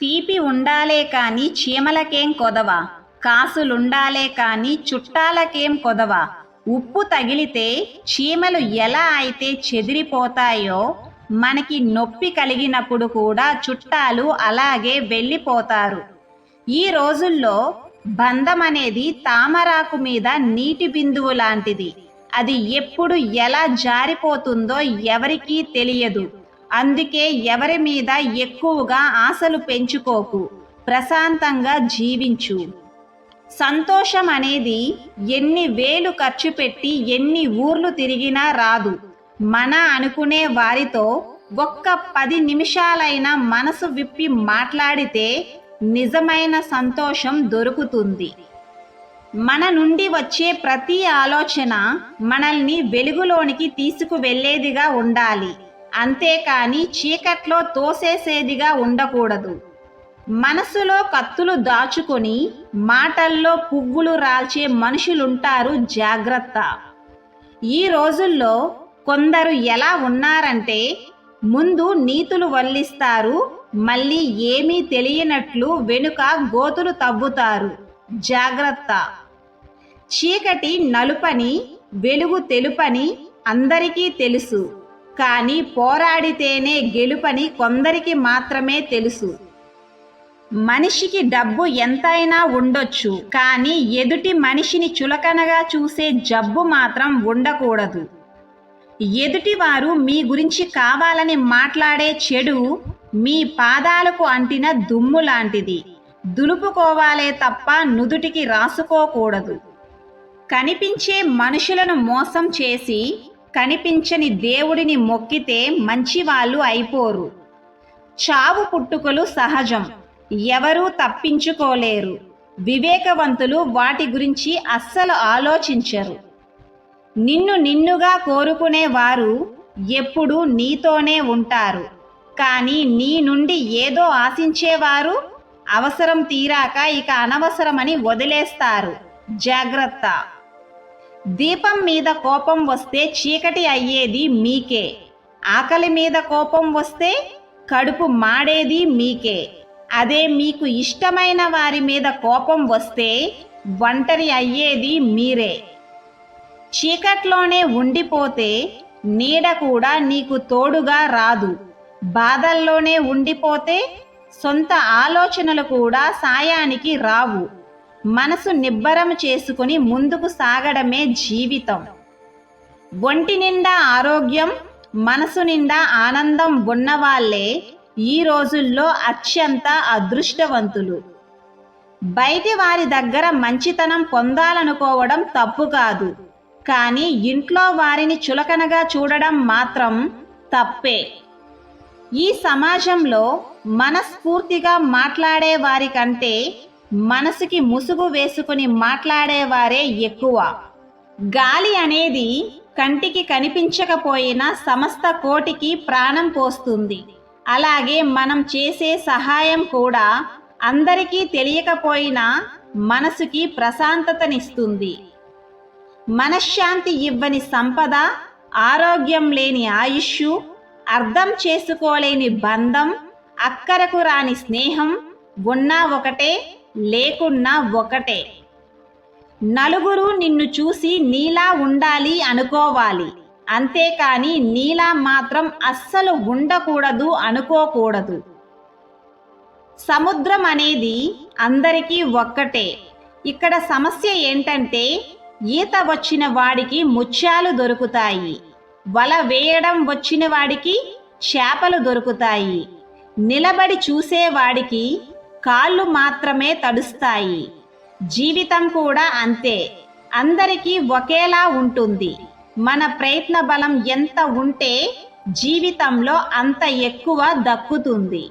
తీపి ఉండాలే కాని చీమలకేం కొదవ? కాసులుండాలే కాని చుట్టాలకేం కొదవ? ఉప్పు తగిలితే చీమలు ఎలా అయితే చెదిరిపోతాయో మనకి నొప్పి కలిగినప్పుడు కూడా చుట్టాలు అలాగే వెళ్ళిపోతారు. ఈ రోజుల్లో బంధం అనేది తామరాకు మీద నీటి బిందువు లాంటిది. అది ఎప్పుడు ఎలా జారిపోతుందో ఎవరికీ తెలియదు. అందుకే ఎవరి మీద ఎక్కువగా ఆశలు పెంచుకోకు ప్రశాంతంగా జీవించు. సంతోషం అనేది ఎన్ని వేలు ఖర్చు పెట్టి ఎన్ని ఊర్లు తిరిగినా రాదు. మన అనుకునే వారితో ఒక్క పది నిమిషాలైనా మనసు విప్పి మాట్లాడితే నిజమైన సంతోషం దొరుకుతుంది. మన నుండి వచ్చే ప్రతి ఆలోచన మనల్ని వెలుగులోనికి తీసుకువెళ్ళేదిగా ఉండాలి. అంతేకాని చీకట్లో తోసేసేదిగా ఉండకూడదు. మనసులో కత్తులు దాచుకొని మాటల్లో పువ్వులు రాల్చే మనుషులుంటారు జాగ్రత్త. ఈ రోజుల్లో కొందరు ఎలా ఉన్నారంటే ముందు నీతులు వల్లిస్తారు మళ్ళీ ఏమీ తెలియనట్లు వెనుక గోతులు తవ్వుతారు. జాగ్రత్త. చీకటి నలుపని వెలుగు తెలుపని అందరికీ తెలుసు. కానీ పోరాడితేనే గెలుపని కొందరికి మాత్రమే తెలుసు. మనిషికి డబ్బు ఎంతైనా ఉండొచ్చు కానీ ఎదుటి మనిషిని చులకనగా చూసే జబ్బు మాత్రం ఉండకూడదు. ఎదుటివారు మీ గురించి కావాలని మాట్లాడే చెడు మీ పాదాలకు అంటిన దుమ్ము లాంటిది. దులుపుకోవాలే తప్ప నుదుటికి రాసుకోకూడదు. కనిపించే మనుషులను మోసం చేసి కనిపించని దేవుడిని మొక్కితే మంచివాళ్ళు అయిపోరు. చావు పుట్టుకలు సహజం. ఎవరూ తప్పించుకోలేరు. వివేకవంతులు వాటి గురించి అస్సలు ఆలోచించరు. నిన్ను నిన్నుగా కోరుకునేవారు ఎప్పుడూ నీతోనే ఉంటారు. కానీ నీ నుండి ఏదో ఆశించేవారు అవసరం తీరాక ఇక అనవసరమని వదిలేస్తారు. జాగ్రత్త. దీపం మీద కోపం వస్తే చీకటి అయ్యేది మీకే. ఆకలి మీద కోపం వస్తే కడుపు మాడేది మీకే. అదే మీకు ఇష్టమైన వారి మీద కోపం వస్తే ఒంటరి అయ్యేది మీరే. చీకట్లోనే ఉండిపోతే నీడ కూడా నీకు తోడుగా రాదు. బాధల్లోనే ఉండిపోతే సొంత ఆలోచనలు కూడా సాయానికి రావు. మనసు నిబ్బరం చేసుకుని ముందుకు సాగడమే జీవితం. ఒంటి నిండా ఆరోగ్యం మనసు నిండా ఆనందం ఉన్నవాళ్ళే ఈ రోజుల్లో అత్యంత అదృష్టవంతులు. బయటి వారి దగ్గర మంచితనం పొందాలనుకోవడం తప్పు కాదు. కానీ ఇంట్లో వారిని చులకనగా చూడడం మాత్రం తప్పే. ఈ సమాజంలో మనస్ఫూర్తిగా మాట్లాడే వారికంటే మనసుకి ముసుగు వేసుకుని మాట్లాడేవారే ఎక్కువ. గాలి అనేది కంటికి కనిపించకపోయినా సమస్త కోటికి ప్రాణం పోస్తుంది. అలాగే మనం చేసే సహాయం కూడా అందరికీ తెలియకపోయినా మనసుకి ప్రశాంతతనిస్తుంది. మనశ్శాంతి ఇవ్వని సంపద ఆరోగ్యం లేని ఆయుష్ అర్థం చేసుకోలేని బంధం అక్కరకు రాని స్నేహం ఉన్నా ఒకటే లేకున్నా ఒకటే. నలుగురు నిన్ను చూసి నీలా ఉండాలి అనుకోవాలి. అంతేకాని నీలా మాత్రం అస్సలు ఉండకూడదు అనుకోకూడదు. సముద్రం అనేది అందరికీ ఒక్కటే. ఇక్కడ సమస్య ఏంటంటే ఈత వచ్చిన వాడికి ముత్యాలు దొరుకుతాయి. వల వేయడం వచ్చిన వాడికి చేపలు దొరుకుతాయి. నిలబడి చూసేవాడికి కాళ్ళు మాత్రమే తడుస్తాయి. జీవితం కూడా అంతే. అందరికీ ఒకేలా ఉంటుంది. మన ప్రయత్న బలం ఎంత ఉంటే జీవితంలో అంత ఎక్కువ దక్కుతుంది.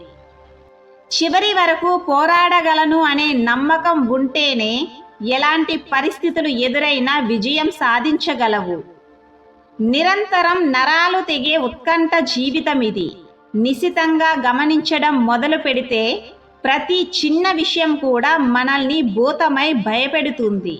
చివరి వరకు పోరాడగలను అనే నమ్మకం ఉంటేనే ఎలాంటి పరిస్థితులు ఎదురైనా విజయం సాధించగలవు. నిరంతరం నరాలు తెగే ఉత్కంఠ జీవితం ఇది నిశితంగా గమనించడం మొదలు పెడితే ప్రతి చిన్న విషయం కూడా మనల్ని భూతమై భయపెడుతుంది.